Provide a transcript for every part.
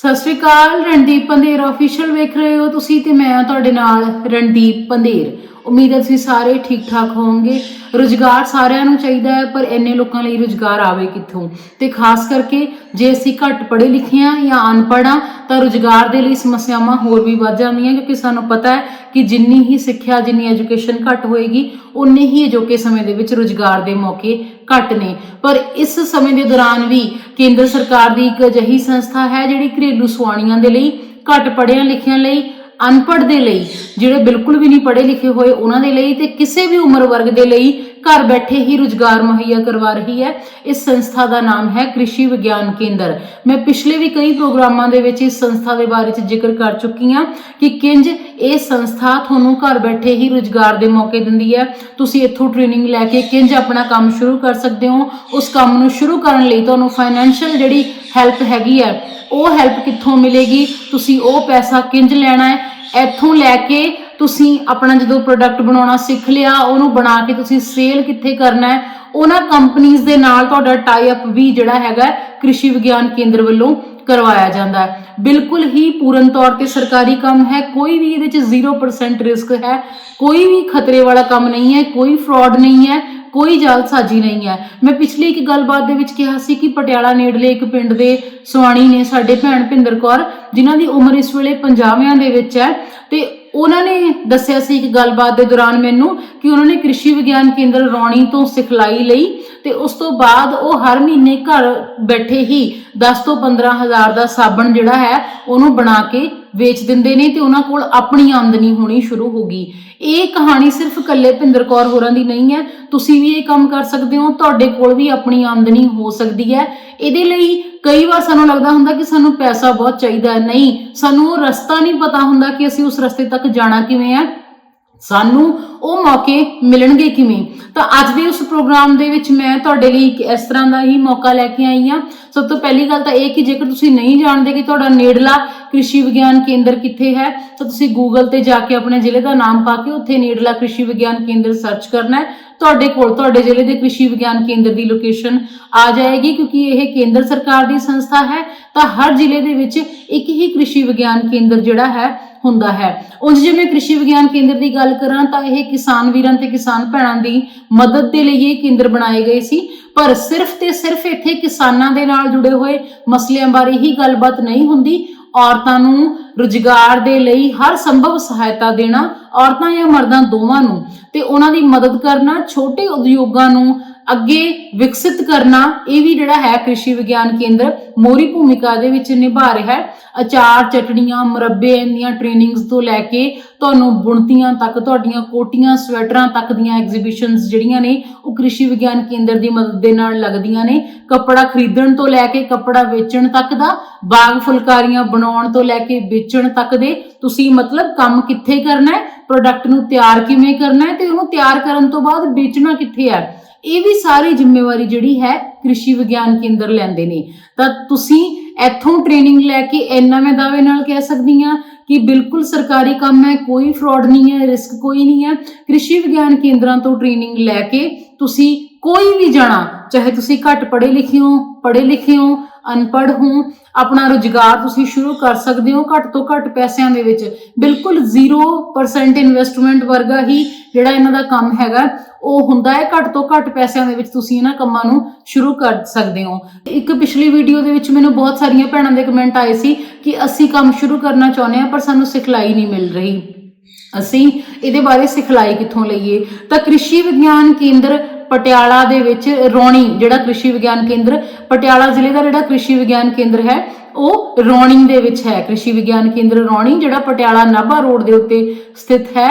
ਸਤਿ ਸ਼੍ਰੀ ਅਕਾਲ, ਰਣਦੀਪ ਪੰਧੇਰ ਅਫੀਸ਼ੀਅਲ ਵੇਖ ਰਹੇ ਹੋ ਤੁਸੀਂ ਤੇ ਮੈਂ ਤੁਹਾਡੇ ਨਾਲ ਰਣਦੀਪ ਪੰਧੇਰ। ਉਮੀਦ ਹੈ ਤੁਸੀਂ ਸਾਰੇ ਠੀਕ ਠਾਕ ਹੋਵੋਗੇ। ਰੁਜ਼ਗਾਰ ਸਾਰਿਆਂ ਨੂੰ ਚਾਹੀਦਾ ਹੈ, ਪਰ ਇੰਨੇ ਲੋਕਾਂ ਲਈ ਰੁਜ਼ਗਾਰ ਆਵੇ ਕਿੱਥੋਂ? ਤੇ ਖਾਸ ਕਰਕੇ ਜੇ ਅਸੀਂ ਘੱਟ ਪੜ੍ਹੇ ਲਿਖੇ ਹਾਂ ਜਾਂ ਅਨਪੜ੍ਹ ਹਾਂ, ਤਾਂ ਰੁਜ਼ਗਾਰ ਦੇ ਲਈ ਸਮੱਸਿਆਵਾਂ ਹੋਰ ਵੀ ਵੱਧ ਜਾਂਦੀਆਂ, ਕਿਉਂਕਿ ਸਾਨੂੰ ਪਤਾ ਹੈ ਕਿ ਜਿੰਨੀ ਹੀ ਸਿੱਖਿਆ, ਜਿੰਨੀ ਐਜੂਕੇਸ਼ਨ ਘੱਟ ਹੋਏਗੀ ਉਨੇ ਹੀ ਅਜੋਕੇ ਸਮੇਂ ਦੇ ਵਿੱਚ ਰੁਜ਼ਗਾਰ ਦੇ ਮੌਕੇ ਘੱਟ ਨੇ। ਪਰ ਇਸ ਸਮੇਂ ਦੇ ਦੌਰਾਨ ਵੀ ਕੇਂਦਰ ਸਰਕਾਰ ਦੀ ਇੱਕ ਅਜਿਹੀ ਸੰਸਥਾ ਹੈ, ਜਿਹੜੀ ਘਰੇਲੂ ਸੁਆਣੀਆਂ ਦੇ ਲਈ, ਘੱਟ ਪੜ੍ਹਿਆਂ ਲਿਖਿਆਂ ਲਈ ਅਨਪੜ੍ਹ ਦੇ ਲਈ, ਜਿਹੜੇ ਬਿਲਕੁਲ ਵੀ ਨਹੀਂ ਪੜ੍ਹੇ ਲਿਖੇ ਹੋਏ, ਉਹਨਾਂ ਦੇ ਲਈ ਤੇ ਕਿਸੇ ਵੀ ਉਮਰ ਵਰਗ ਦੇ ਲਈ ਘਰ ਬੈਠੇ ਹੀ ਰੁਜ਼ਗਾਰ ਮੁਹੱਈਆ ਕਰਵਾ ਰਹੀ ਹੈ। ਇਸ ਸੰਸਥਾ ਦਾ ਨਾਮ ਹੈ ਕ੍ਰਿਸ਼ੀ ਵਿਗਿਆਨ ਕੇਂਦਰ। ਮੈਂ ਪਿਛਲੇ ਵੀ ਕਈ ਪ੍ਰੋਗਰਾਮਾਂ ਦੇ ਵਿੱਚ ਇਸ ਸੰਸਥਾ ਦੇ ਬਾਰੇ ਚ ਜ਼ਿਕਰ ਕਰ ਚੁੱਕੀ ਹਾਂ ਕਿ ਕਿੰਜ ਇਹ ਸੰਸਥਾ ਤੁਹਾਨੂੰ ਘਰ ਬੈਠੇ ਹੀ ਰੁਜ਼ਗਾਰ ਦੇ ਮੌਕੇ ਦਿੰਦੀ ਹੈ। ਤੁਸੀਂ ਇੱਥੋਂ ਟ੍ਰੇਨਿੰਗ ਲੈ ਕੇ ਕਿੰਜ ਆਪਣਾ ਕੰਮ ਸ਼ੁਰੂ ਕਰ ਸਕਦੇ ਹੋ? ਉਸ ਕੰਮ ਨੂੰ ਸ਼ੁਰੂ ਕਰਨ ਲਈ ਤੁਹਾਨੂੰ ਫਾਈਨੈਂਸ਼ੀਅਲ ਜਿਹੜੀ ਹੈਲਪ ਹੈਗੀ ਹੈ, ਉਹ ਹੈਲਪ ਕਿੱਥੋਂ ਮਿਲੇਗੀ? ਤੁਸੀਂ ਉਹ ਪੈਸਾ ਕਿੰਜ ਲੈਣਾ ਹੈ? ਇੱਥੋਂ ਲੈ ਕੇ ਤੁਸੀਂ ਆਪਣਾ ਜਦੋਂ ਪ੍ਰੋਡਕਟ ਬਣਾਉਣਾ ਸਿੱਖ ਲਿਆ, ਉਹਨੂੰ ਬਣਾ ਕੇ ਤੁਸੀਂ ਸੇਲ ਕਿੱਥੇ ਕਰਨਾ ਹੈ, ਉਹਨਾਂ ਕੰਪਨੀਆਂ ਦੇ ਨਾਲ ਤੁਹਾਡਾ ਟਾਈ ਅਪ ਵੀ ਜਿਹੜਾ ਹੈਗਾ ਕ੍ਰਿਸ਼ੀ ਵਿਗਿਆਨ ਕੇਂਦਰ ਵੱਲੋਂ ਕਰਵਾਇਆ ਜਾਂਦਾ ਹੈ। ਬਿਲਕੁਲ ਹੀ ਪੂਰਨ ਤੌਰ ਤੇ ਸਰਕਾਰੀ ਕੰਮ ਹੈ, ਕੋਈ ਵੀ ਇਹਦੇ ਚ 0% ਰਿਸਕ ਹੈ, ਕੋਈ ਵੀ ਖਤਰੇ ਵਾਲਾ ਕੰਮ ਨਹੀਂ ਹੈ, ਕੋਈ ਫਰਾਡ ਨਹੀਂ ਹੈ, ਕੋਈ ਜਾਲਸਾਜੀ ਨਹੀਂ ਹੈ। ਮੈਂ ਪਿਛਲੀ ਇੱਕ ਗੱਲਬਾਤ ਦੇ ਵਿੱਚ ਕਿਹਾ ਸੀ ਕਿ ਪਟਿਆਲਾ ਨੇੜਲੇ ਇੱਕ ਪਿੰਡ ਦੇ ਸੁਆਣੀ ਨੇ ਸਾਡੇ ਭੈਣ ਭਿੰਦਰ ਕੌਰ, ਜਿਨ੍ਹਾਂ ਦੀ ਉਮਰ ਇਸ ਵੇਲੇ 50ਵਿਆਂ ਦੇ ਵਿੱਚ ਹੈ, ਤੇ ਉਹਨਾਂ ਨੇ ਦੱਸਿਆ ਸੀ ਇੱਕ ਗੱਲਬਾਤ ਦੇ ਦੌਰਾਨ ਮੈਨੂੰ ਕਿ ਉਹਨਾਂ ਨੇ ਕ੍ਰਿਸ਼ੀ ਵਿਗਿਆਨ ਕੇਂਦਰ ਰੌਣੀ ਤੋਂ ਸਿਖਲਾਈ ਲਈ ਤੇ ਉਸ ਤੋਂ ਬਾਅਦ ਉਹ ਹਰ ਮਹੀਨੇ ਘਰ ਬੈਠੇ ਹੀ 10 ਤੋਂ 15 ਹਜ਼ਾਰ ਦਾ ਸਾਬਣ ਜਿਹੜਾ ਹੈ ਉਹਨੂੰ ਬਣਾ ਕੇ ਵੇਚ ਦਿੰਦੇ ਨੇ ਤੇ ਉਹਨਾਂ ਕੋਲ ਆਪਣੀ ਆਮਦਨੀ ਹੋਣੀ ਸ਼ੁਰੂ ਹੋ ਗਈ। ਇਹ ਕਹਾਣੀ ਸਿਰਫ ਇਕੱਲੇ ਭਿੰਦਰ ਕੌਰ ਹੋਰਾਂ ਦੀ ਨਹੀਂ ਹੈ। ਤੁਸੀਂ ਵੀ ਇਹ ਕੰਮ ਕਰ ਸਕਦੇ ਹੋ। ਤੁਹਾਡੇ ਕੋਲ ਵੀ ਆਪਣੀ ਆਮਦਨੀ ਹੋ ਸਕਦੀ ਹੈ। ਇਹਦੇ ਲਈ ਕਈ ਵਾਰ ਸਾਨੂੰ ਲੱਗਦਾ ਹੁੰਦਾ ਕਿ ਸਾਨੂੰ ਪੈਸਾ ਬਹੁਤ ਚਾਹੀਦਾ ਹੈ। ਨਹੀਂ, ਸਾਨੂੰ ਉਹ ਰਸਤਾ ਨਹੀਂ ਪਤਾ ਹੁੰਦਾ ਕਿ ਅਸੀਂ ਉਸ ਰਸਤੇ ਤੱਕ ਜਾਣਾ ਕਿਵੇਂ ਹੈ। ਸਾਨੂੰ ਉਹ ਮੌਕੇ ਮਿਲਣਗੇ ਕਿਵੇਂ? ਤਾਂ ਅੱਜ ਦੇ ਉਸ ਪ੍ਰੋਗਰਾਮ ਦੇ ਵਿੱਚ ਮੈਂ ਤੁਹਾਡੇ ਲਈ ਇੱਕ ਇਸ ਤਰ੍ਹਾਂ ਦਾ ਹੀ ਮੌਕਾ ਲੈ ਕੇ ਆਈ ਹਾਂ। ਸਭ ਤੋਂ ਪਹਿਲੀ ਗੱਲ ਤਾਂ ਇਹ ਕਿ ਜੇਕਰ ਤੁਸੀਂ ਨਹੀਂ ਜਾਣਦੇ ਕਿ ਤੁਹਾਡਾ ਨੇੜਲਾ ਕ੍ਰਿਸ਼ੀ ਵਿਗਿਆਨ ਕੇਂਦਰ ਕਿੱਥੇ ਹੈ, ਤਾਂ ਤੁਸੀਂ ਗੂਗਲ ਤੇ ਜਾ ਕੇ ਆਪਣੇ ਜ਼ਿਲ੍ਹੇ ਦਾ ਨਾਮ ਪਾ ਕੇ ਉੱਥੇ ਨੇੜਲਾ ਕ੍ਰਿਸ਼ੀ ਵਿਗਿਆਨ ਕੇਂਦਰ ਸਰਚ ਕਰਨਾ ਹੈ। ਤੁਹਾਡੇ ਕੋਲ, ਤੁਹਾਡੇ ਜ਼ਿਲ੍ਹੇ ਦੇ ਕ੍ਰਿਸ਼ੀ ਵਿਗਿਆਨ ਕੇਂਦਰ ਦੀ ਲੋਕੇਸ਼ਨ ਆ ਜਾਏਗੀ, ਕਿਉਂਕਿ ਇਹ ਕੇਂਦਰ ਸਰਕਾਰ ਦੀ ਸੰਸਥਾ ਹੈ। ਤਾਂ ਹਰ ਜ਼ਿਲ੍ਹੇ ਦੇ ਵਿੱਚ ਇੱਕ ਹੀ ਕ੍ਰਿਸ਼ੀ ਵਿਗਿਆਨ ਕੇਂਦਰ ਜਿਹੜਾ ਹੈ, ਹੁੰਦਾ ਹੈ। ਉਂਝ ਜੇ ਮੈਂ ਕ੍ਰਿਸ਼ੀ ਵਿਗਿਆਨ ਕੇਂਦਰ ਦੀ ਗੱਲ ਕਰਾਂ, ਤਾਂ ਇਹ ਕਿਸਾਨ ਵੀਰਾਂ ਤੇ ਕਿਸਾਨ ਭੈਣਾਂ ਦੀ ਮਦਦ ਦੇ ਲਈ ਇਹ ਕੇਂਦਰ ਬਣਾਏ ਗਏ ਸੀ। ਪਰ ਸਿਰਫ ਤੇ ਸਿਰਫ ਇੱਥੇ ਕਿਸਾਨਾਂ ਦੇ ਨਾਲ ਜੁੜੇ ਹੋਏ ਮਸਲਿਆਂ ਬਾਰੇ ਹੀ ਗੱਲਬਾਤ ਨਹੀਂ ਹੁੰਦੀ। ਔਰਤਾਂ ਨੂੰ ਰੁਜ਼ਗਾਰ ਦੇ ਲਈ ਹਰ ਸੰਭਵ ਸਹਾਇਤਾ ਦੇਣਾ ਔਰਤਾਂ ਜਾਂ ਮਰਦਾਂ ਦੋਵਾਂ ਨੂੰ ਤੇ ਉਹਨਾਂ ਦੀ ਮਦਦ ਕਰਨਾ ਛੋਟੇ ਉਦਯੋਗਾਂ ਨੂੰ ਅੱਗੇ ਵਿਕਸਿਤ ਕਰਨਾ, ਇਹ ਵੀ ਜਿਹੜਾ ਹੈ ਕ੍ਰਿਸ਼ੀ ਵਿਗਿਆਨ ਕੇਂਦਰ ਮੋਰੀ ਭੂਮਿਕਾ ਦੇ ਵਿੱਚ ਨਿਭਾ ਰਿਹਾ ਹੈ। ਅਚਾਰ, ਚਟਣੀਆਂ, ਮੁਰੱਬੇ ਦੀਆਂ ਟ੍ਰੇਨਿੰਗਸ ਤੋਂ ਲੈ ਕੇ ਤੁਹਾਨੂੰ ਬੁਣਤੀਆਂ ਤੱਕ, ਤੁਹਾਡੀਆਂ ਕੋਟੀਆਂ, ਸਵੈਟਰਾਂ ਤੱਕ ਦੀਆਂ ਐਗਜ਼ੀਬਿਸ਼ਨਸ ਜਿਹੜੀਆਂ ਨੇ, ਉਹ ਕ੍ਰਿਸ਼ੀ ਵਿਗਿਆਨ ਕੇਂਦਰ ਦੀ ਮਦਦ ਦੇ ਨਾਲ ਲੱਗਦੀਆਂ ਨੇ। ਕੱਪੜਾ ਖਰੀਦਣ ਤੋਂ ਲੈ ਕੇ ਕੱਪੜਾ ਵੇਚਣ ਤੱਕ ਦਾ, ਬਾਗ ਫੁਲਕਾਰੀਆਂ ਬਣਾਉਣ ਤੋਂ ਲੈ ਕੇ ਵੇਚਣ ਤੱਕ ਦੇ, ਤੁਸੀਂ ਮਤਲਬ ਕੰਮ ਕਿੱਥੇ ਕਰਨਾ ਹੈ? ਪ੍ਰੋਡਕਟ ਨੂੰ ਤਿਆਰ ਕਿਵੇਂ ਕਰਨਾ ਹੈ? ਤੇ ਉਹਨੂੰ ਤਿਆਰ ਕਰਨ ਤੋਂ ਬਾਅਦ ਵੇਚਣਾ ਕਿੱਥੇ ਹੈ? ਇਹ ਵੀ ਸਾਰੀ ਜ਼ਿੰਮੇਵਾਰੀ ਜਿਹੜੀ ਹੈ ਕ੍ਰਿਸ਼ੀ ਵਿਗਿਆਨ ਕੇਂਦਰ ਲੈਂਦੇ ਨੇ। ਤਾਂ ਤੁਸੀਂ ਇੱਥੋਂ ਟ੍ਰੇਨਿੰਗ ਲੈ ਕੇ ਇੰਨਾ ਮੈਂ ਦਾਅਵੇ ਨਾਲ ਕਹਿ ਸਕਦੀ ਹਾਂ ਕਿ ਬਿਲਕੁਲ ਸਰਕਾਰੀ ਕੰਮ ਹੈ, ਕੋਈ ਫਰਾਡ ਨਹੀਂ ਹੈ ਰਿਸਕ ਕੋਈ ਨਹੀਂ ਹੈ। ਕ੍ਰਿਸ਼ੀ ਵਿਗਿਆਨ ਕੇਂਦਰਾਂ ਤੋਂ ਟ੍ਰੇਨਿੰਗ ਲੈ ਕੇ ਤੁਸੀਂ ਕੋਈ ਵੀ ਜਾਣਾ, ਚਾਹੇ ਤੁਸੀਂ ਘੱਟ ਪੜ੍ਹੇ ਲਿਖੇ ਹੋ, ਪੜ੍ਹੇ ਲਿਖੇ ਹੋ ਅਨਪੜ੍ਹ ਹੋ, ਆਪਣਾ ਰੁਜ਼ਗਾਰ ਤੁਸੀਂ ਸ਼ੁਰੂ ਕਰ ਸਕਦੇ ਹੋ ਘੱਟ ਤੋਂ ਘੱਟ ਪੈਸਿਆਂ ਦੇ ਵਿੱਚ। ਬਿਲਕੁਲ 0% ਇਨਵੈਸਟਮੈਂਟ ਵਰਗਾ ਹੀ ਜਿਹੜਾ ਇਹਨਾਂ ਦਾ ਕੰਮ ਹੈਗਾ, ਉਹ ਹੁੰਦਾ ਹੈ। ਘੱਟ ਤੋਂ ਘੱਟ ਪੈਸਿਆਂ ਦੇ ਵਿੱਚ ਤੁਸੀਂ ਇਹਨਾਂ ਕੰਮਾਂ ਨੂੰ ਸ਼ੁਰੂ ਕਰ ਸਕਦੇ ਹੋ। ਇੱਕ ਪਿਛਲੀ ਵੀਡੀਓ ਦੇ ਵਿੱਚ ਮੈਨੂੰ ਬਹੁਤ ਸਾਰੀਆਂ ਭੈਣਾਂ ਦੇ ਕਮੈਂਟ ਆਏ ਸੀ ਕਿ ਅਸੀਂ ਕੰਮ ਸ਼ੁਰੂ ਕਰਨਾ ਚਾਹੁੰਦੇ ਹਾਂ, ਪਰ ਸਾਨੂੰ ਸਿਖਲਾਈ ਨਹੀਂ ਮਿਲ ਰਹੀ। ਅਸੀਂ ਇਹਦੇ ਬਾਰੇ ਸਿਖਲਾਈ ਕਿੱਥੋਂ ਲਈਏ? ਤਾਂ ਕ੍ਰਿਸ਼ੀ ਵਿਗਿਆਨ ਕੇਂਦਰ ਪਟਿਆਲਾ ਦੇ ਵਿੱਚ ਰੌਣੀ ਜਿਹੜਾ ਕ੍ਰਿਸ਼ੀ ਵਿਗਿਆਨ ਕੇਂਦਰ, ਪਟਿਆਲਾ ਜ਼ਿਲ੍ਹੇ ਦਾ ਜਿਹੜਾ ਕ੍ਰਿਸ਼ੀ ਵਿਗਿਆਨ ਕੇਂਦਰ ਹੈ, ਉਹ ਰੌਣੀ ਦੇ ਵਿੱਚ ਹੈ। ਕ੍ਰਿਸ਼ੀ ਵਿਗਿਆਨ ਕੇਂਦਰ ਰੌਣੀ ਜਿਹੜਾ ਪਟਿਆਲਾ ਨਾਭਾ ਰੋਡ ਦੇ ਉੱਤੇ ਸਥਿਤ ਹੈ।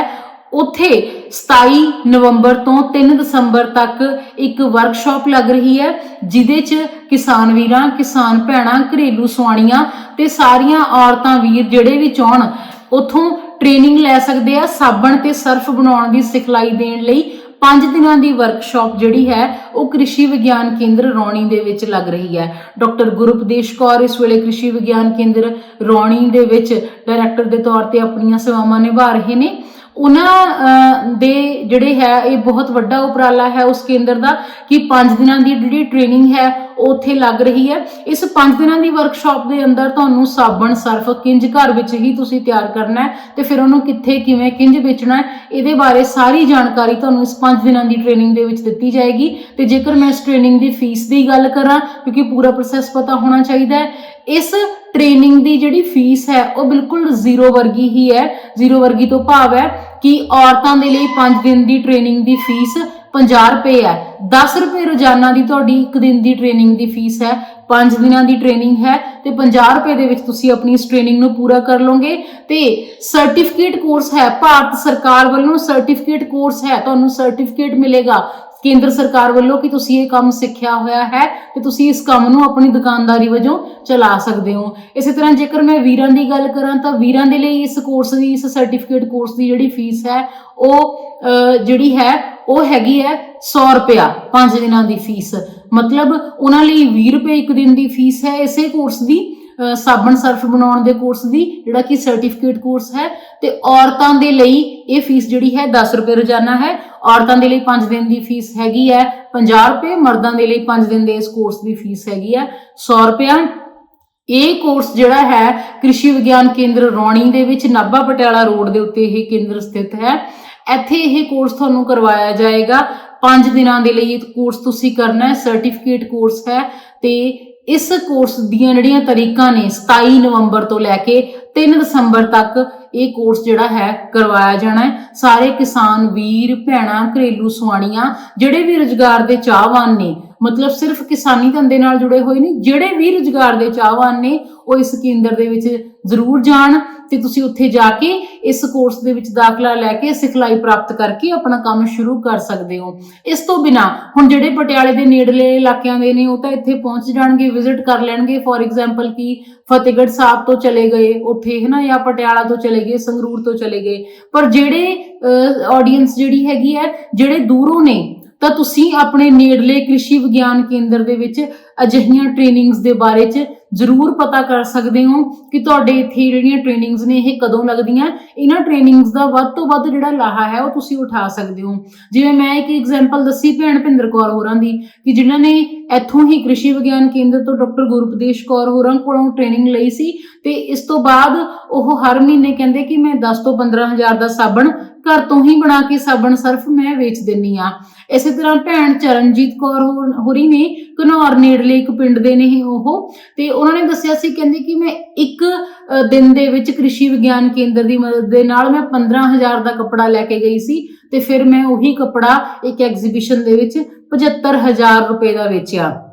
ਉੱਥੇ 27 ਨਵੰਬਰ ਤੋਂ 3 ਦਸੰਬਰ ਤੱਕ ਇੱਕ ਵਰਕਸ਼ਾਪ ਲੱਗ ਰਹੀ ਹੈ, ਜਿਹਦੇ 'ਚ ਕਿਸਾਨ ਵੀਰਾਂ, ਕਿਸਾਨ ਭੈਣਾਂ, ਘਰੇਲੂ ਸੁਆਣੀਆਂ ਤੇ ਸਾਰੀਆਂ ਔਰਤਾਂ, ਵੀਰ ਜਿਹੜੇ ਵੀ ਚਾਹਣ, ਉਥੋਂ ਟ੍ਰੇਨਿੰਗ ਲੈ ਸਕਦੇ ਆ ਸਾਬਣ ਤੇ ਸਰਫ ਬਣਾਉਣ ਦੀ ਸਿਖਲਾਈ ਦੇਣ ਲਈ। 5 ਦਿਨਾਂ ਦੀ ਵਰਕਸ਼ਾਪ ਜਿਹੜੀ ਹੈ, ਉਹ ਕ੍ਰਿਸ਼ੀ ਵਿਗਿਆਨ ਕੇਂਦਰ ਰੌਣੀ ਦੇ ਵਿੱਚ ਲੱਗ ਰਹੀ ਹੈ। ਡਾਕਟਰ ਗੁਰਪਦੇਸ਼ ਕੌਰ ਇਸ ਵੇਲੇ ਕ੍ਰਿਸ਼ੀ ਵਿਗਿਆਨ ਕੇਂਦਰ ਰੌਣੀ ਦੇ ਵਿੱਚ ਡਾਇਰੈਕਟਰ ਦੇ ਤੌਰ ਤੇ ਆਪਣੀਆਂ ਸੇਵਾਵਾਂ ਨਿਭਾ ਰਹੇ ਨੇ। ਉਹਨਾਂ ਦੇ ਜਿਹੜੇ ਹੈ, ਇਹ ਬਹੁਤ ਵੱਡਾ ਉਪਰਾਲਾ ਹੈ ਉਸ ਕੇਂਦਰ ਦਾ ਕਿ 5 ਦਿਨਾਂ ਦੀ ਜਿਹੜੀ ਟ੍ਰੇਨਿੰਗ ਹੈ, ਉਹ ਉੱਥੇ ਲੱਗ ਰਹੀ ਹੈ। ਇਸ 5 ਦਿਨਾਂ ਦੀ ਵਰਕਸ਼ਾਪ ਦੇ ਅੰਦਰ ਤੁਹਾਨੂੰ ਸਾਬਣ, ਸਰਫ, ਕਿੰਜ ਘਰ ਵਿੱਚ ਹੀ ਤੁਸੀਂ ਤਿਆਰ ਕਰਨਾ ਹੈ ਤੇ ਫਿਰ ਉਹਨੂੰ ਕਿੱਥੇ, ਕਿਵੇਂ, ਕਿੰਜ ਵੇਚਣਾ ਹੈ, ਇਹਦੇ ਬਾਰੇ ਸਾਰੀ ਜਾਣਕਾਰੀ ਤੁਹਾਨੂੰ ਇਸ 5 ਦਿਨਾਂ ਦੀ ਟ੍ਰੇਨਿੰਗ ਦੇ ਵਿੱਚ ਦਿੱਤੀ ਜਾਏਗੀ। ਤੇ ਜੇਕਰ ਮੈਂ ਇਸ ਟ੍ਰੇਨਿੰਗ ਦੀ ਫੀਸ ਦੀ ਗੱਲ ਕਰਾਂ, ਕਿਉਂਕਿ ਪੂਰਾ ਪ੍ਰੋਸੈਸ ਪਤਾ ਹੋਣਾ ਚਾਹੀਦਾ ਹੈ, ਇਸ ਟ੍ਰੇਨਿੰਗ ਦੀ ਜਿਹੜੀ ਫੀਸ ਹੈ, ਉਹ ਬਿਲਕੁਲ ਜ਼ੀਰੋ ਵਰਗੀ ਹੀ ਹੈ, ਜ਼ੀਰੋ ਵਰਗੀ ਤੋਂ ਭਾਵ ਹੈ ਕਿ ਔਰਤਾਂ ਦੇ ਲਈ 5 ਦਿਨ ਦੀ ਟ੍ਰੇਨਿੰਗ ਦੀ ਫੀਸ 50 ਰੁਪਏ ਹੈ। 10 ਰੁਪਏ ਰੋਜ਼ਾਨਾ ਦੀ ਤੁਹਾਡੀ ਇੱਕ ਦਿਨ ਦੀ ਟ੍ਰੇਨਿੰਗ ਦੀ ਫੀਸ ਹੈ 5 ਦਿਨਾਂ ਦੀ ਟ੍ਰੇਨਿੰਗ ਹੈ ਤੇ 50 ਰੁਪਏ ਦੇ ਵਿੱਚ ਤੁਸੀਂ ਆਪਣੀ ਇਸ ਟ੍ਰੇਨਿੰਗ ਨੂੰ ਪੂਰਾ ਕਰ ਲਓਗੇ ਤੇ ਸਰਟੀਫਿਕੇਟ ਕੋਰਸ ਹੈ, ਭਾਰਤ ਸਰਕਾਰ ਵੱਲੋਂ ਸਰਟੀਫਿਕੇਟ ਕੋਰਸ ਹੈ, ਤੁਹਾਨੂੰ ਸਰਟੀਫਿਕੇਟ ਮਿਲੇਗਾ। ਕੇਂਦਰ ਸਰਕਾਰ ਵੱਲੋਂ ਕਿ ਤੁਸੀਂ ਇਹ ਕੰਮ ਸਿੱਖਿਆ ਹੋਇਆ ਹੈ ਤੇ ਤੁਸੀਂ ਇਸ ਕੰਮ ਨੂੰ ਆਪਣੀ ਦੁਕਾਨਦਾਰੀ ਵਜੋਂ ਚਲਾ ਸਕਦੇ ਹੋ। ਇਸੇ ਤਰ੍ਹਾਂ ਜੇਕਰ ਮੈਂ ਵੀਰਾਂ ਦੀ ਗੱਲ ਕਰਾਂ ਤਾਂ ਵੀਰਾਂ ਦੇ ਲਈ ਇਸ ਕੋਰਸ ਦੀ, ਇਸ ਸਰਟੀਫਿਕੇਟ ਕੋਰਸ ਦੀ ਜਿਹੜੀ ਫੀਸ ਹੈ, ਉਹ ਜਿਹੜੀ ਹੈ, ਉਹ ਹੈਗੀ ਹੈ 100 ਰੁਪਿਆ 5 ਦਿਨਾਂ ਦੀ ਫੀਸ ਮਤਲਬ ਉਹਨਾਂ ਲਈ 20 ਰੁਪਏ ਇੱਕ ਦਿਨ ਦੀ ਫੀਸ ਹੈ ਇਸੇ ਕੋਰਸ ਦੀ। ਸਾਬਣ ਸਰਫ ਬਣਾਉਣ ਦੇ ਕੋਰਸ ਦੀ, ਜਿਹੜਾ ਕਿ ਸਰਟੀਫਿਕੇਟ ਕੋਰਸ ਹੈ, ਤੇ ਔਰਤਾਂ ਦੇ ਲਈ ਇਹ ਫੀਸ ਜਿਹੜੀ ਹੈ 10 ਰੁਪਏ ਰੋਜ਼ਾਨਾ ਹੈ। ਔਰਤਾਂ ਦੇ ਲਈ 5 ਦਿਨ ਦੀ ਫੀਸ ਹੈਗੀ ਹੈ 50 ਰੁਪਏ, ਮਰਦਾਂ ਦੇ ਲਈ 5 ਦਿਨ ਦੇ ਇਸ ਕੋਰਸ ਦੀ ਫੀਸ ਹੈਗੀ ਹੈ 100 ਰੁਪਿਆ ਇਹ ਕੋਰਸ ਜਿਹੜਾ ਹੈ ਕ੍ਰਿਸ਼ੀ ਵਿਗਿਆਨ ਕੇਂਦਰ ਰੌਣੀ ਦੇ ਵਿੱਚ ਨਾਭਾ ਪਟਿਆਲਾ ਰੋਡ ਦੇ ਉੱਤੇ ਇਹ ਕੇਂਦਰ ਸਥਿਤ ਹੈ। ਇੱਥੇ ਇਹ ਕੋਰਸ ਤੁਹਾਨੂੰ ਕਰਵਾਇਆ ਜਾਏਗਾ। 5 ਦਿਨਾਂ ਦੇ ਲਈ ਇਹ ਕੋਰਸ ਤੁਸੀਂ ਕਰਨਾ ਹੈ ਸਰਟੀਫਿਕੇਟ ਕੋਰਸ ਹੈ ਤੇ ਇਸ ਕੋਰਸ ਦੀਆਂ ਜਿਹੜੀਆਂ ਤਰੀਕਾਂ ਨੇ 27 ਨਵੰਬਰ ਤੋਂ ਲੈ ਕੇ 3 ਦਸੰਬਰ ਤੱਕ ਇਹ ਕੋਰਸ ਜਿਹੜਾ ਹੈ ਕਰਵਾਇਆ ਜਾਣਾ ਹੈ। ਸਾਰੇ ਕਿਸਾਨ, ਵੀਰ, ਭੈਣਾਂ, ਘਰੇਲੂ ਸੁਆਣੀਆਂ ਜਿਹੜੇ ਵੀ ਰੁਜ਼ਗਾਰ ਦੇ ਚਾਹਵਾਨ ਨੇ ਮਤਲਬ ਸਿਰਫ ਕਿਸਾਨੀ ਧੰਦੇ ਨਾਲ ਜੁੜੇ ਹੋਏ ਨੇ, ਜਿਹੜੇ ਵੀ ਰੁਜ਼ਗਾਰ ਦੇ ਚਾਹਵਾਨ ਨੇ, ਉਹ ਇਸ ਕੇਂਦਰ ਦੇ ਵਿੱਚ ਜ਼ਰੂਰ ਜਾਣ ਤੇ ਤੁਸੀਂ ਉੱਥੇ ਜਾ ਕੇ ਇਸ ਕੋਰਸ ਦੇ ਵਿੱਚ ਦਾਖਲਾ ਲੈ ਕੇ ਸਿਖਲਾਈ ਪ੍ਰਾਪਤ ਕਰਕੇ ਆਪਣਾ ਕੰਮ ਸ਼ੁਰੂ ਕਰ ਸਕਦੇ ਹੋ। ਇਸ ਤੋਂ ਬਿਨਾ ਹੁਣ ਜਿਹੜੇ ਪਟਿਆਲੇ ਦੇ ਨੇੜਲੇ ਇਲਾਕਿਆਂ ਦੇ ਨੇ, ਉਹ ਤਾਂ ਇੱਥੇ ਪਹੁੰਚ ਜਾਣਗੇ ਵਿਜ਼ਿਟ ਕਰ ਲੈਣਗੇ। ਫੋਰ ਐਗਜ਼ਾਮਪਲ ਕਿ ਫਤਿਹਗੜ੍ਹ ਸਾਹਿਬ ਤੋਂ ਚਲੇ ਗਏ ਉੱਥੇ, ਹੈ ਨਾ, ਜਾਂ ਪਟਿਆਲਾ ਤੋਂ ਚਲੇ ਗਏ, ਸੰਗਰੂਰ ਤੋਂ ਚਲੇ ਗਏ। ਪਰ ਜਿਹੜੇ ਆਡੀਅנס ਜਿਹੜੀ ਹੈਗੀ ਹੈ, ਜਿਹੜੇ ਦੂਰੋਂ ਨੇ ਤਾਂ ਤੁਸੀਂ ਆਪਣੇ ਨੇੜਲੇ ਕ੍ਰਿਸ਼ੀ ਵਿਗਿਆਨ ਕੇਂਦਰ ਦੇ ਵਿੱਚ ਅਜਿਹੀਆਂ ਟ੍ਰੇਨਿੰਗਸ ਦੇ ਬਾਰੇ 'ਚ ਜ਼ਰੂਰ ਪਤਾ ਕਰ ਸਕਦੇ ਹੋ ਕਿ ਤੁਹਾਡੇ ਇੱਥੇ ਜਿਹੜੀਆਂ ਟ੍ਰੇਨਿੰਗਸ ਨੇ ਇਹ ਕਦੋਂ ਲੱਗਦੀਆਂ। ਇਹਨਾਂ ਟ੍ਰੇਨਿੰਗਸ ਦਾ ਵੱਧ ਤੋਂ ਵੱਧ ਜਿਹੜਾ ਲਾਹਾ ਹੈ ਉਹ ਤੁਸੀਂ ਉਠਾ ਸਕਦੇ ਹੋ। ਜਿਵੇਂ ਮੈਂ ਇੱਕ ਐਗਜ਼ਾਮਪਲ ਦੱਸੀ ਭੈਣ ਭਿੰਦਰ ਕੌਰ ਹੋਰਾਂ ਦੀ ਕਿ ਜਿਨ੍ਹਾਂ ਨੇ ਇੱਥੋਂ ਹੀ ਕ੍ਰਿਸ਼ੀ ਵਿਗਿਆਨ ਕੇਂਦਰ ਤੋਂ ਡਾਕਟਰ ਗੁਰਪਦੇਸ਼ ਕੌਰ ਹੋਰਾਂ ਕੋਲੋਂ ਟ੍ਰੇਨਿੰਗ ਲਈ ਸੀ ਤੇ ਇਸ ਤੋਂ ਬਾਅਦ ਉਹ ਹਰ ਮਹੀਨੇ ਕਹਿੰਦੇ ਕਿ ਮੈਂ 10 ਤੋਂ 15 ਹਜ਼ਾਰ ਦਾ ਸਾਬਣ ਘਰ ਤੋਂ ਹੀ ਬਣਾ ਕੇ ਸਾਬਣ ਸਰਫ ਮੈਂ ਵੇਚ ਦਿੰਨੀ ਆ। ਇਸੇ ਤਰ੍ਹਾਂ ਭੈਣ ਚਰਨਜੀਤ ਕੌਰ ਹੋਰ- ਹੋਰੀ ਨੇ ਘਨੌਰ ਨੇੜਲੇ ਇੱਕ ਪਿੰਡ ਦੇ ਨੇ ਉਹ। ਤੇ ਉਹਨਾਂ ਨੇ ਦੱਸਿਆ ਸੀ, ਕਹਿੰਦੇ ਕਿ ਮੈਂ ਇੱਕ ਦਿਨ ਦੇ ਵਿੱਚ ਕ੍ਰਿਸ਼ੀ ਵਿਗਿਆਨ ਕੇਂਦਰ ਦੀ ਮਦਦ ਦੇ ਨਾਲ ਮੈਂ 15000 ਦਾ ਕੱਪੜਾ ਲੈ ਕੇ ਗਈ ਸੀ ਤੇ ਫਿਰ ਮੈਂ ਉਹੀ ਕੱਪੜਾ ਇੱਕ ਐਗਜ਼ੀਬਿਸ਼ਨ ਦੇ ਵਿੱਚ 75000 ਰੁਪਏ ਦਾ ਵੇਚਿਆ।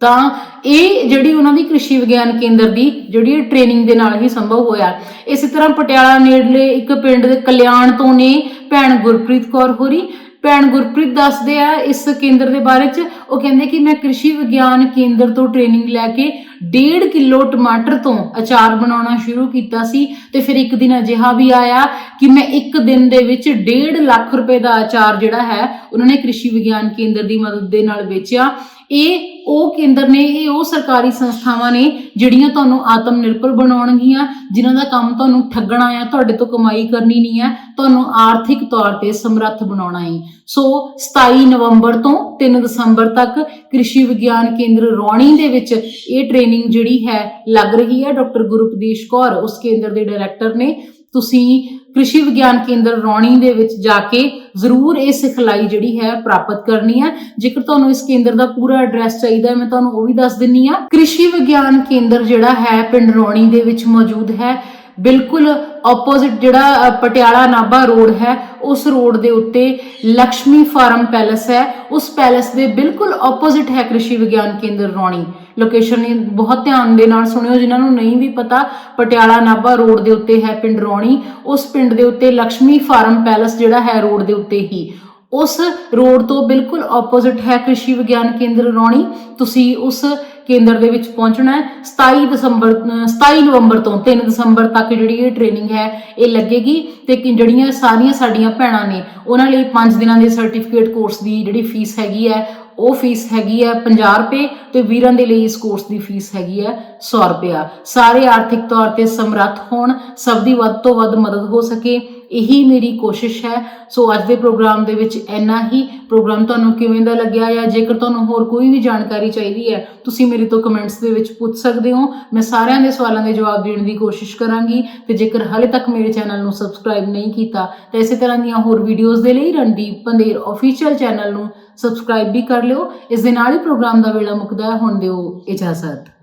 ਤਾਂ ਇਹ ਜਿਹੜੀ ਉਹਨਾਂ ਦੀ ਕ੍ਰਿਸ਼ੀ ਵਿਗਿਆਨ ਕੇਂਦਰ ਦੀ ਜਿਹੜੀ ਟ੍ਰੇਨਿੰਗ ਦੇ ਨਾਲ ਹੀ ਸੰਭਵ ਹੋਇਆ। ਇਸੇ ਤਰ੍ਹਾਂ ਪਟਿਆਲਾ ਨੇੜਲੇ ਇੱਕ ਪਿੰਡ ਦੇ ਕਲਿਆਣ ਤੋਂ ਨੇ ਭੈਣ ਗੁਰਪ੍ਰੀਤ ਕੌਰ ਹੋਰੀ। ਭੈਣ ਗੁਰਪ੍ਰੀਤ ਦੱਸਦੇ ਆ ਇਸ ਕੇਂਦਰ ਦੇ ਬਾਰੇ ਚ, ਉਹ ਕਹਿੰਦੇ ਕਿ ਮੈਂ ਕ੍ਰਿਸ਼ੀ ਵਿਗਿਆਨ ਕੇਂਦਰ ਤੋਂ ਟ੍ਰੇਨਿੰਗ ਲੈ ਕੇ 1.5 ਕਿਲੋ ਟਮਾਟਰ ਤੋਂ ਅਚਾਰ ਬਣਾਉਣਾ ਸ਼ੁਰੂ ਕੀਤਾ ਸੀ ਤੇ ਫਿਰ ਇੱਕ ਦਿਨ ਅਜਿਹਾ ਵੀ ਆਇਆ ਕਿ ਮੈਂ ਇੱਕ ਦਿਨ ਦੇ ਵਿੱਚ 1.5 ਲੱਖ ਰੁਪਏ ਦਾ ਅਚਾਰ ਜਿਹੜਾ ਹੈ, ਉਹਨਾਂ ਨੇ ਕ੍ਰਿਸ਼ੀ ਵਿਗਿਆਨ ਕੇਂਦਰ ਦੀ ਮਦਦ ਦੇ ਨਾਲ ਵੇਚਿਆ। ਇਹ ਉਹ ਕੇਂਦਰ ਨੇ, ਇਹ ਉਹ ਸਰਕਾਰੀ ਸੰਸਥਾਵਾਂ ਨੇ ਜਿਹੜੀਆਂ ਤੁਹਾਨੂੰ ਆਤਮ ਨਿਰਭਰ ਬਣਾਉਣਗੀਆਂ, ਜਿਨ੍ਹਾਂ ਦਾ ਕੰਮ ਤੁਹਾਨੂੰ ਠੱਗਣਾ ਆ, ਤੁਹਾਡੇ ਤੋਂ ਕਮਾਈ ਕਰਨੀ ਨਹੀਂ ਹੈ ਤੁਹਾਨੂੰ ਆਰਥਿਕ ਤੌਰ ਤੇ ਸਮਰੱਥ ਬਣਾਉਣਾ ਹੈ ਸੋ 27 ਨਵੰਬਰ ਤੋਂ 3 ਦਸੰਬਰ ਤੱਕ ਕ੍ਰਿਸ਼ੀ ਵਿਗਿਆਨ ਕੇਂਦਰ ਰੌਣੀ ਦੇ ਵਿੱਚ ਇਹ ਟ੍ਰੇਨਿੰਗ ਜਿਹੜੀ ਹੈ, ਲੱਗ ਰਹੀ ਹੈ। ਡਾਕਟਰ ਗੁਰਪਦੇਸ਼ ਕੌਰ, ਉਸ ਕੇਂਦਰ ਦੇ ਡਾਇਰੈਕਟਰ ਨੇ। ਤੁਸੀਂ ਕ੍ਰਿਸ਼ੀ ਵਿਗਿਆਨ ਕੇਂਦਰ ਰੌਣੀ ਦੇ ਵਿੱਚ ਜਾ ਕੇ ਜ਼ਰੂਰ ਇਹ ਸਿਖਲਾਈ ਜਿਹੜੀ ਹੈ ਪ੍ਰਾਪਤ ਕਰਨੀ ਹੈ। ਜੇਕਰ ਤੁਹਾਨੂੰ ਇਸ ਕੇਂਦਰ ਦਾ ਪੂਰਾ ਐਡਰੈਸ ਚਾਹੀਦਾ ਹੈ, ਮੈਂ ਤੁਹਾਨੂੰ ਉਹ ਵੀ ਦੱਸ ਦਿੰਨੀ ਆ ਕ੍ਰਿਸ਼ੀ ਵਿਗਿਆਨ ਕੇਂਦਰ ਜਿਹੜਾ ਹੈ, ਪਿੰਡ ਰੌਣੀ ਦੇ ਵਿੱਚ ਮੌਜੂਦ ਹੈ। ਬਿਲਕੁਲ ਆਪੋਜ਼ਿਟ ਜਿਹੜਾ ਪਟਿਆਲਾ ਨਾਭਾ ਰੋਡ ਹੈ, ਉਸ ਰੋਡ ਦੇ ਉੱਤੇ ਲక్ష్ਮੀ ਫਾਰਮ ਪੈਲਸ ਹੈ। ਉਸ ਪੈਲੇਸ ਦੇ ਬਿਲਕੁਲ ਆਪੋਜ਼ਿਟ ਹੈ ਕ੍ਰਿਸ਼ੀ ਵਿਗਿਆਨ ਕੇਂਦਰ ਰੌਣੀ। ਲੋਕੇਸ਼ਨ ਬਹੁਤ ਧਿਆਨ ਦੇ ਨਾਲ ਸੁਣਿਓ, ਜਿਨ੍ਹਾਂ ਨੂੰ ਨਹੀਂ ਵੀ ਪਤਾ, ਪਟਿਆਲਾ ਨਾਭਾ ਰੋਡ ਦੇ ਉੱਤੇ ਹੈ ਪਿੰਡ ਰੌਣੀ। ਉਸ ਪਿੰਡ ਦੇ ਉੱਤੇ ਲక్ష్ਮੀ ਫਾਰਮ ਪੈਲਸ ਜਿਹੜਾ ਹੈ ਰੋਡ ਦੇ ਉੱਤੇ ਹੀ। ਉਸ ਰੋਡ ਤੋਂ ਬਿਲਕੁਲ ਆਪੋਜ਼ਿਟ ਹੈ ਕ੍ਰਿਸ਼ੀ ਵਿਗਿਆਨ ਕੇਂਦਰ ਰੌਣੀ। ਤੁਸੀਂ ਉਸ ਕੇਂਦਰ ਦੇ ਵਿੱਚ ਪਹੁੰਚਣਾ ਹੈ। 27 ਦਸੰਬਰ, ਅਹ 27 ਨਵੰਬਰ ਤੋਂ 3 ਦਸੰਬਰ ਤੱਕ ਜਿਹੜੀ ਇਹ ਟ੍ਰੇਨਿੰਗ ਹੈ, ਇਹ ਲੱਗੇਗੀ ਤੇ ਜਿਹੜੀਆਂ ਸਾਰੀਆਂ ਸਾਡੀਆਂ ਭੈਣਾਂ ਨੇ, ਉਹਨਾਂ ਲਈ 5 ਦਿਨਾਂ ਦੇ ਸਰਟੀਫਿਕੇਟ ਕੋਰਸ ਦੀ ਜਿਹੜੀ ਫੀਸ ਹੈਗੀ ਹੈ ਉਹ ਫੀਸ ਹੈਗੀ ਹੈ 50 ਰੁਪਏ ਤੇ ਵੀਰਾਂ ਦੇ ਲਈ ਇਸ ਕੋਰਸ ਦੀ ਫੀਸ ਹੈਗੀ ਹੈ 100 ਰੁਪਇਆ ਸਾਰੇ ਆਰਥਿਕ ਤੌਰ ਤੇ ਸਮਰੱਥ ਹੋਣ, ਸਭ ਦੀ ਵੱਧ ਤੋਂ ਵੱਧ ਮਦਦ ਹੋ ਸਕੇ, ਇਹੀ ਮੇਰੀ ਕੋਸ਼ਿਸ਼ ਹੈ। ਸੋ ਅੱਜ ਦੇ ਪ੍ਰੋਗਰਾਮ ਦੇ ਵਿੱਚ ਇੰਨਾ ਹੀ। ਪ੍ਰੋਗਰਾਮ ਤੁਹਾਨੂੰ ਕਿਵੇਂ ਦਾ ਲੱਗਿਆ ਜਾਂ ਜੇਕਰ ਤੁਹਾਨੂੰ ਹੋਰ ਕੋਈ ਵੀ ਜਾਣਕਾਰੀ ਚਾਹੀਦੀ ਹੈ, ਤੁਸੀਂ ਮੇਰੇ ਤੋਂ ਕਮੈਂਟਸ ਦੇ ਵਿੱਚ ਪੁੱਛ ਸਕਦੇ ਹੋ। ਮੈਂ ਸਾਰਿਆਂ ਦੇ ਸਵਾਲਾਂ ਦੇ ਜਵਾਬ ਦੇਣ ਦੀ ਕੋਸ਼ਿਸ਼ ਕਰਾਂਗੀ। ਤੇ ਜੇਕਰ ਹਾਲੇ ਤੱਕ ਮੇਰੇ ਚੈਨਲ ਨੂੰ ਸਬਸਕ੍ਰਾਈਬ ਨਹੀਂ ਕੀਤਾ, ਤਾਂ ਇਸੇ ਤਰ੍ਹਾਂ ਦੀਆਂ ਹੋਰ ਵੀਡੀਓਜ਼ ਦੇ ਲਈ ਰਣਦੀਪ ਪੰਦੇਰ ਅਫੀਸ਼ੀਅਲ ਚੈਨਲ ਨੂੰ ਸਬਸਕ੍ਰਾਈਬ ਵੀ ਕਰ ਲਿਓ। ਇਸ ਦੇ ਨਾਲ ਹੀ ਪ੍ਰੋਗਰਾਮ ਦਾ ਵੇਲਾ ਮੁੱਕਦਾ ਹੈ। ਹੁਣ ਦਿਓ ਇਜਾਜ਼ਤ।